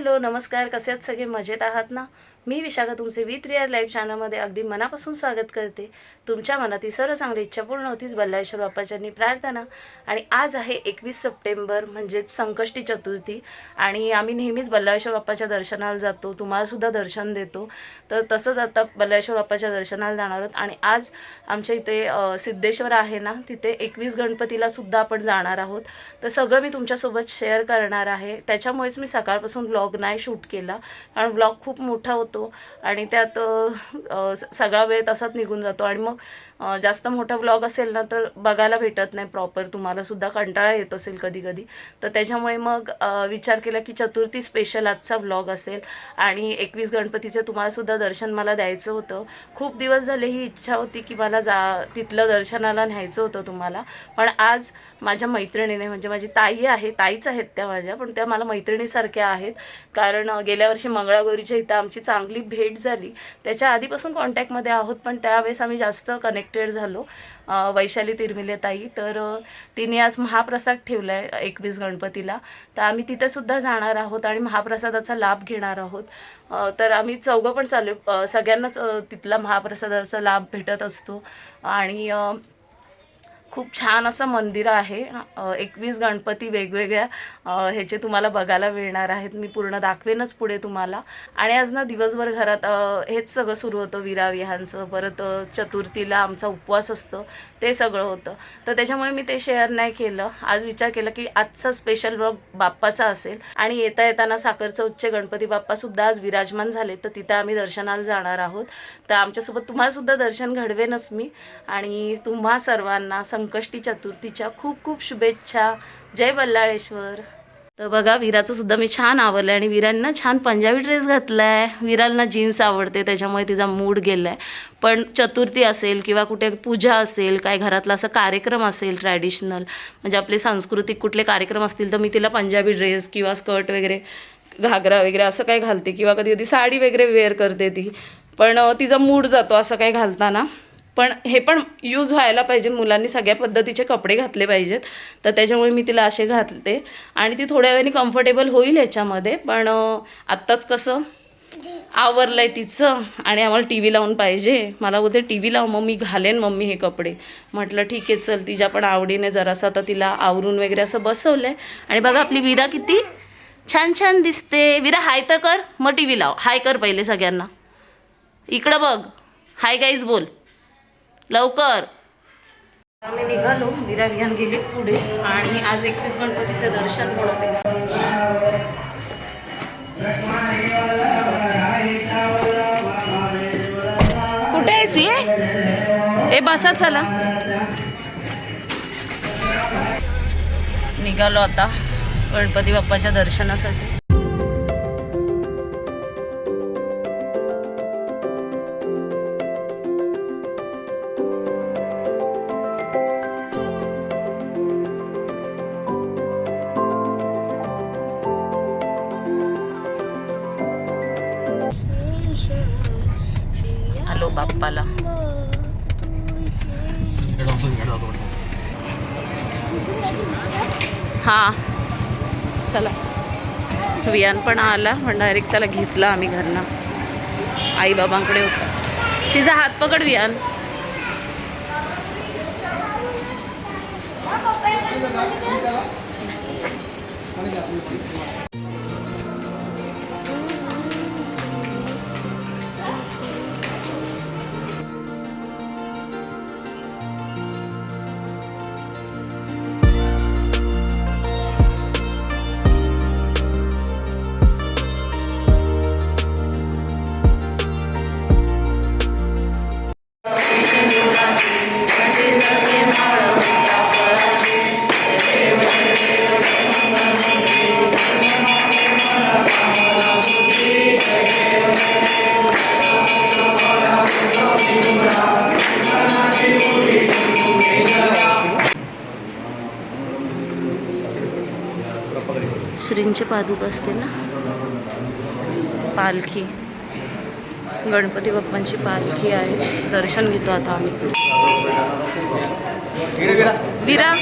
Hello नमस्कार. कसे आहेत? सगळे मजेत आहात ना? मी विशाखा तुमचे विथ रिअर लाईफ चॅनलमध्ये अगदी मनापासून स्वागत करते. तुमच्या मनातील सर्व चांगली इच्छा पूर्ण होतीच बल्लाश्वर बाप्पाच्यांनी प्रार्थना. आणि आज आहे एकवीस सप्टेंबर म्हणजेच संकष्टी चतुर्थी. आणि आम्ही नेहमीच बल्लाश्वर बाप्पाच्या दर्शनाला जातो तुम्हालासुद्धा दर्शन देतो. तर तसंच आता बल्लाश्वर बाप्पाच्या दर्शनाला जाणार आहोत. आणि आज आमच्या इथे सिद्धेश्वर आहे ना तिथे एकवीस गणपतीला सुद्धा आपण जाणार आहोत. तर सगळं मी तुमच्यासोबत शेअर करणार आहे. त्याच्यामुळेच मी सकाळपासून व्लॉग नाही शूट केला. कारण व्लॉग खूप मोठा होतो. आणि त्यात सगळा वेळ तसाच निघून जातो. आणि मग जास्त मोठा व्लॉग असेल ना तर बघायला भेटत नाही प्रॉपर तुम्हाला सुद्धा कंटाळा येत असेल कधी कधी तर त्याच्यामुळे मग विचार केला की चतुर्थी स्पेशल आजचा व्लॉग असेल. आणि एकवीस गणपतीचं तुम्हाला सुद्धा दर्शन मला द्यायचं होतं. खूप दिवस झाले ही इच्छा होती की मला जा तिथलं दर्शनाला न्यायचं होतं तुम्हाला. पण आज माझ्या मैत्रिणीने म्हणजे माझी ताई आहे ताईच आहेत त्या माझ्या पण त्या मला मैत्रिणीसारख्या आहेत. कारण गेल्या वर्षी मंगळागौरीच्या इथं आमची चांगली भेट झाली. त्याच्या आधीपासून कॉन्टॅक्टमध्ये आहोत पण त्यावेळेस आम्ही जास्त कनेक्ट कनेक्टेड झालो. वैशाली तिरमिले ताई. तर तिने आज महाप्रसाद ठेवला आहे एकवीस गणपतीला. तर आम्ही तिथेसुद्धा जाणार आहोत आणि महाप्रसादाचा लाभ घेणार आहोत. तर आम्ही चौघं पण चालू सगळ्यांनाच तिथला महाप्रसादाचा लाभ भेटत असतो. आणि खूप छान असं मंदिर आहे. एकवीस गणपती वेगवेगळ्या ह्याचे तुम्हाला बघायला मिळणार आहेत. मी पूर्ण दाखवेनच पुढे तुम्हाला. आणि आज ना दिवसभर घरात हेच सगळं सुरू होतं. विराविहांचं परत चतुर्थीला आमचा उपवास असतो. ते सगळं होतं. तर त्याच्यामुळे मी ते शेअर नाही केलं. आज विचार केला की आजचा स्पेशल ब्लॉग बाप्पाचा असेल. आणि येता येताना साखरचं उच्च गणपती बाप्पासुद्धा आज विराजमान झाले. तर तिथं आम्ही दर्शनाला जाणार आहोत. तर आमच्यासोबत तुम्हालासुद्धा दर्शन घडवेनच मी. आणि तुम्हा सर्वांना संकष्टी चतुर्थीच्या खूप खूप शुभेच्छा. जय बल्लाळेश्वर. तर बघा विराचं सुद्धा मी छान आवडलं आणि विरांना छान पंजाबी ड्रेस घातला आहे विरांना जीन्स आवडते त्याच्यामुळे तिचा मूड गेला आहे पण चतुर्थी असेल किंवा कुठे पूजा असेल काय घरातला असा कार्यक्रम असेल ट्रॅडिशनल म्हणजे आपले सांस्कृतिक कुठले कार्यक्रम असतील तर मी तिला पंजाबी ड्रेस किंवा स्कर्ट वगैरे घागरा वगैरे असं काही घालते किंवा कधी कधी साडी वगैरे वेअर करते ती. पण तिचा मूड जातो असं काही घालताना. पण हे पण यूज व्हायला पाहिजे. मुलांनी सगळ्या पद्धतीचे कपडे घातले पाहिजेत. तर त्याच्यामुळे मी तिला असे घालते. आणि ती थोड्या वेळाने कम्फर्टेबल होईल ह्याच्यामध्ये पण आत्ताच कसं? आवरलं आहे तिचं आणि आम्हाला टी व्ही लावून पाहिजे. मला उद्या टी व्ही लाव मग मी घालेन मम्मी हे कपडे. म्हटलं ठीक आहे चल तिच्या पण आवडीने जरासं आता तिला आवरून वगैरे असं बसवलं आहे आणि बघा आपली विरा किती छान छान दिसते. विरा हाय तर कर. मग टी व्ही लाव. हाय कर पहिले सगळ्यांना. इकडं बघ. हाय गाईज बोल. लवकर. आम्ही निघालो विरा विहान गेले पुढे आणि आज एकवीस गणपतीचं दर्शन पण होते कुठे आहेस ये? ए बसा चला. निघालो आता गणपती बाप्पाच्या दर्शनासाठी. बाप्पाला हां. चला. वियान पण आला. पण डायरेक्ट त्याला घेतला आम्ही घरनं. आईबाबांकडे होता. तिचा हात पकड वियान. श्रींची पादुका असते ना. पालखी. गणपती बाप्पांची पालखी आहे. दर्शन घेतो आता आम्ही. विरा.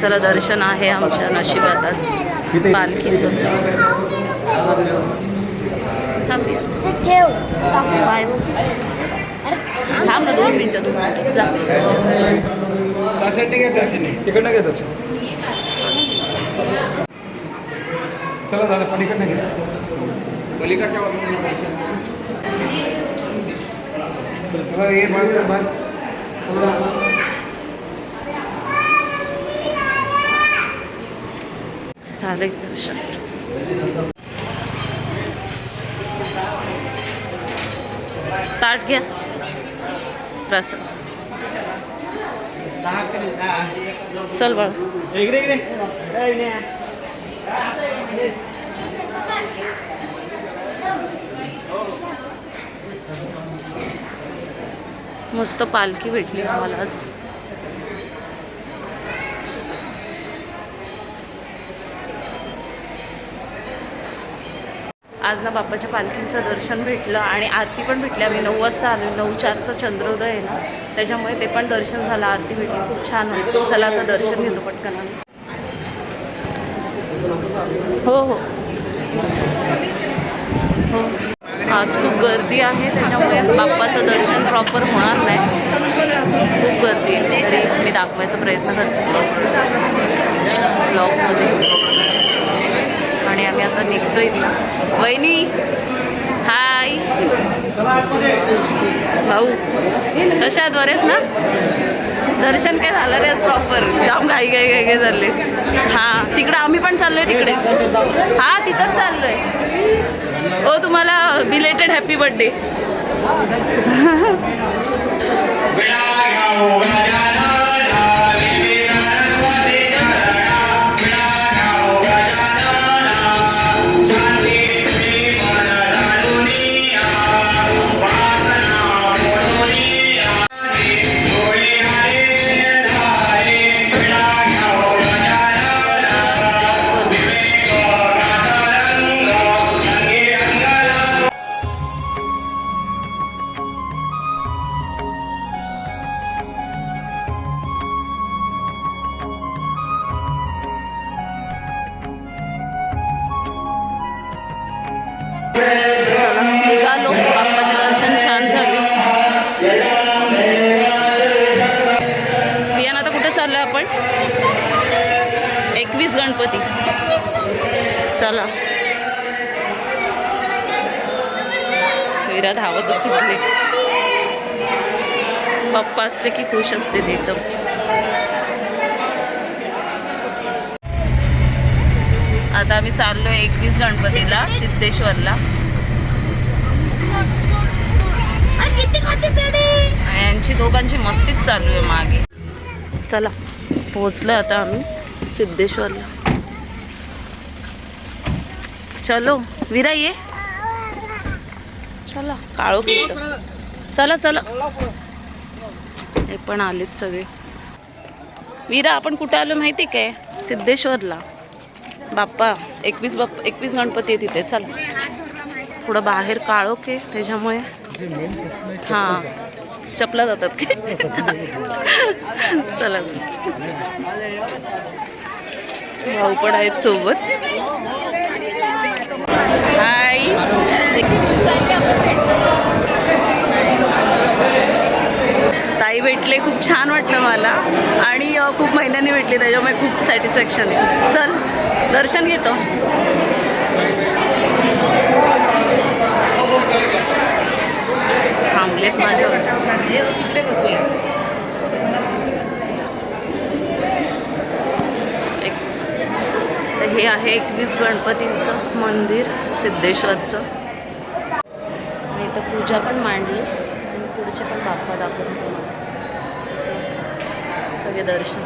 चला दर्शन आहे आमच्या नशिबात आज. पालखीचं. थांब ना दोन मिनिटं दोन मिनिटं. जा. दर्शन घ्या दर्शन तिकडनं घ्या दर्शन। चला झालं पलीकडनं घ्या पलीकडच्या बाजूने दर्शन चला ये बाळ चल झालं दर्शन। ताट घ्या प्रसाद। चल बाळ. इकडे इकडे. मस्त पालखी भेटली आम्हाला आज. आज ना बाप्पाच्या पालखीचं दर्शन भेटलं आणि आरती पण भेटली. आम्ही नऊ वाजता आलो नऊ चारचं चंद्रोदय आहे ना त्याच्यामुळे ते पण दर्शन झालं. आरती भेटली. खूप छान होती चला आता दर्शन घेतो पटकन आम्ही. हो हो. हो. आज खूप गर्दी आहे त्याच्यामुळे बाप्पाचं दर्शन प्रॉपर होणार नाही. खूप गर्दी आहे. तरी मी दाखवायचा प्रयत्न करते. ब्लॉगमध्ये आणि आम्ही आता निघतो इथं. वहिनी हाय. भाऊ कशा आहेत? बरेच ना? दर्शन काय झालं रे आज प्रॉपर जाम घाई घाई घाई घाई झाले. हां तिकडं आम्ही पण चाललोय तिकडेच हां तिथंच चाललोय. हो तुम्हाला बिलेटेड हॅपी बर्थडे विरा धावतच सुटले. पप्पा असले की खुश असते ते एकदम. आता आम्ही चाललोय एकवीस गणपतीला सिद्धेश्वरला. यांची दोघांची मस्तीच चालू आहे मागे. चला पोहोचलो आता आम्ही सिद्धेश्वरला. चलो विरा ये. चला काळो चला चला. हे पण आलेत सगळे. वीरा आपण कुठे आलो माहिती काय? सिद्धेश्वरला. बाप्पा एकवीस बाप्पा एकवीस गणपती आहे तिथे चला. थोडं बाहेर काळोखे त्याच्यामुळे. हां. चपला जातात की. चला. भाऊ पण आहेत सोबत. हाय ताई भेटले खूप छान वाटलं मला. आणि खूप महिन्यांनी भेटली त्याच्यामुळे खूप सॅटिस्फॅक्शन आहे. चल दर्शन घेतो. थांबलेच माझ्या एक तर हे आहे एकवीस गणपतींचं मंदिर सिद्धेश्वरचं. आणि इथं पूजा पण मांडली. आणि पुढचे पण बाप्पा दाखवून असं सगळे दर्शन.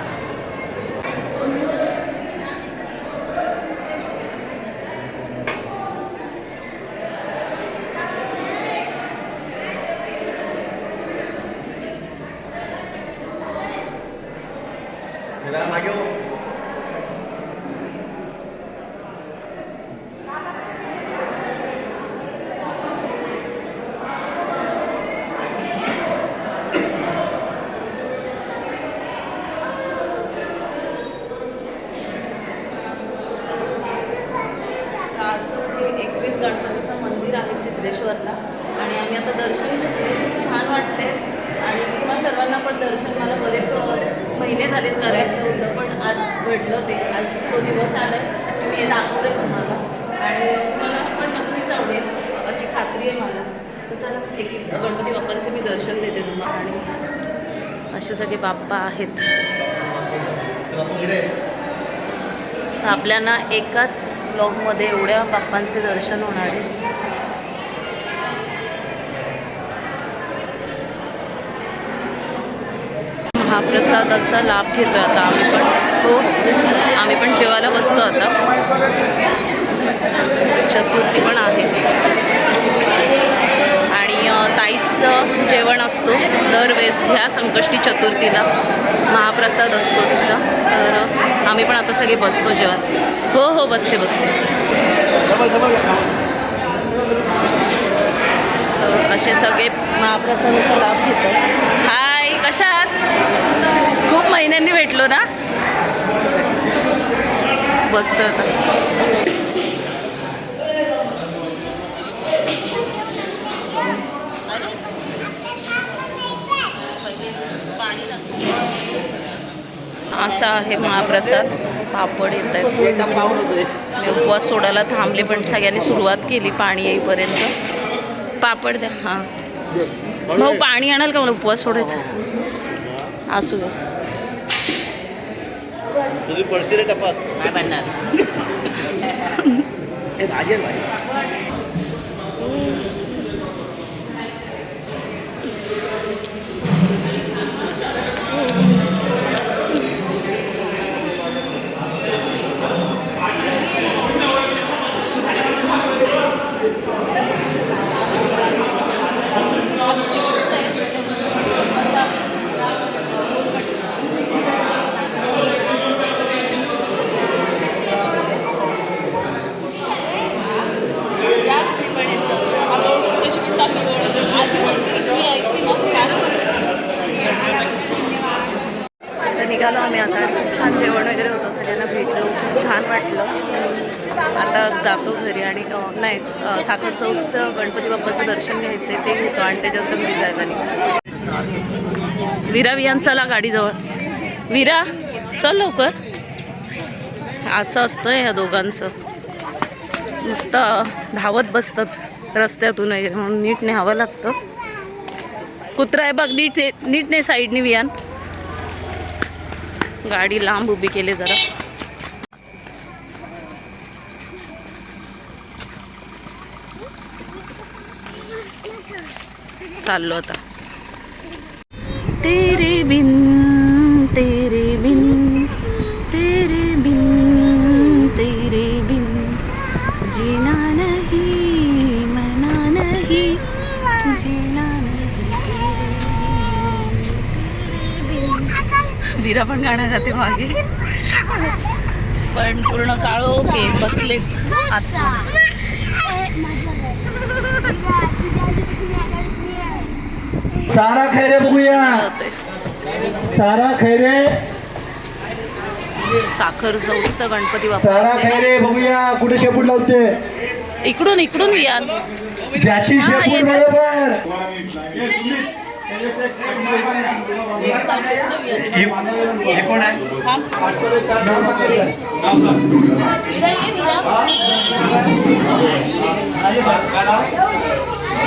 असे सगळे बाप्पा आहेत. तर आपल्याला एकाच ब्लॉगमध्ये एवढ्या बाप्पांचे दर्शन होणार आहे. महाप्रसादाचा लाभ घेतो आता आम्ही पण. हो आम्ही पण जेवायला बसतो आता. चतुर्थी पण आहे. आणि जेवण असतो दरवेळेस ह्या संकष्टी चतुर्थीला महाप्रसाद असतो तिचा. तर आम्ही पण आता सगळे बसतो जेवण. हो हो बसते बसते. असे सगळे महाप्रसादाचा लाभ घेतात हाय कशा आहात खूप महिन्यांनी भेटलो ना? बसतो आता. असा आहे महाप्रसाद. पापड येत आहेत. मी उपवास सोडायला थांबले पण सगळ्यांनी सुरुवात केली पाणी येईपर्यंत. पापड द्या हां. भाऊ पाणी आणाल का मला उपवास सोडायचा? असू दे तुझी पडशी रे टपात काय बनणार हे भाजी आहे भाजी तर निघालो आम्ही आता आणि खूप छान जेवण वगैरे होतं सगळ्यांना भेटलो खूप छान वाटलं आता जातो घरी आणि अ, नाही अ, साखर चौकचं गणपती बाप्पाचं दर्शन घ्यायचं आहे ते घेतो आणि त्याच्यानंतर मी जायला निघतो. विरा विहान चला गाडीजवळ. विरा चल लवकर. असं असतं ह्या दोघांचं. नुसतं धावत बसतात रस्त्यातून म्हणून नीट न्यावं लागतं. कुत्रा आहे बघ नीट नीट नाही साईडने विहान. गाडी लांब उभी केली जरा. चाललो आता. तेरे बिन तेरे बिन तेरे बिन तेरे बिन जीना नाही मना नाही जीना नाही। विरा पण गाणं जाते मागे. पण पूर्ण काळो ओके बसले आता. सारा खैरे बघूया. सारा खैरे. साखर चौकचं गणपती सारा खैरे बघूया. कुठे शेपूट लावते? इकडून इकडून वियान ज्याची हा, शेपूट. बरोबर. हे कोण आहे?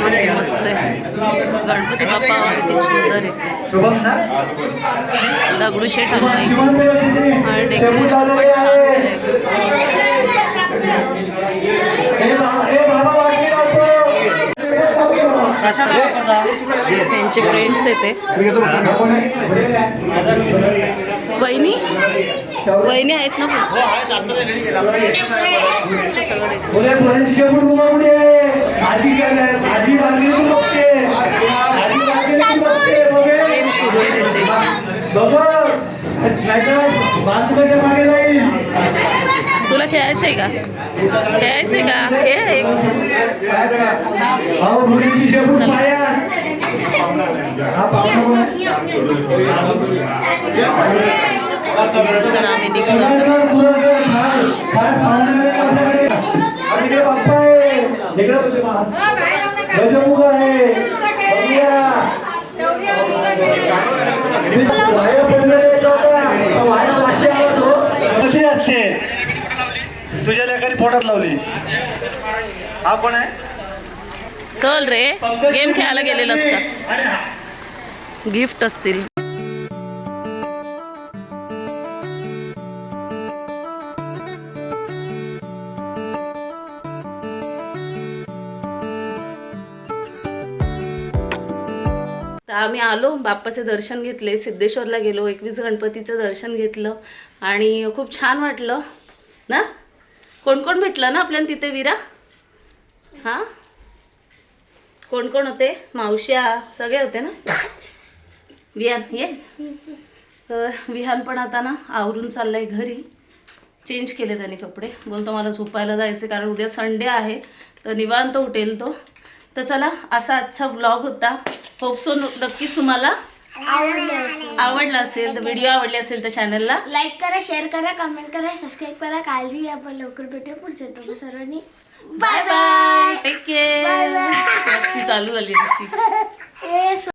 बघा मस्त आहे. गणपती बाप्पा किती सुंदर आहे. दगडूशेठ आणि डेकोरेशन पण छान आहे त्यांचे फ्रेंड्स येते बहिणी वहिनी आहेत ना जाईल. तुला खेळायचंय का? खेळायचंय का? खेळ एक. अहो मुलींची शेपूट पायात हा? चला आम्ही निघतो तुझ्या लेखाने पोटात लावली. हा कोण आहे? चल रे गेम खेळायला गेलेलं असतं. गिफ्ट असतील. आम्ही आलो बाप्पाचे दर्शन घेतले सिद्धेश्वरला गेलो एकवीस गणपतीचं दर्शन घेतलं आणि खूप छान वाटलं ना? कोण कोण भेटलं ना आपल्याला तिथे विरा? हां? कोण कोण होते? मावश्या सगळे होते ना? विहान ये. तर विहान पण आता ना आवरून चाललंय घरी. चेंज केले त्याने कपडे. बोलतो मला झोपायला जायचे कारण उद्या संडे आहे. तर निवांत उठेल तो. तर चला असा आजचा व्लॉग होता. होप सो नक्कीच तुम्हाला आवडला. असेल तर व्हिडिओ आवडले असेल तर चॅनलला लाईक करा शेअर करा कमेंट करा सबस्क्राईब करा. काळजी घ्या आपण लवकर भेटूया पुढच्या तो सर्वांनी. बाय बाय टेक केअर चालू झाली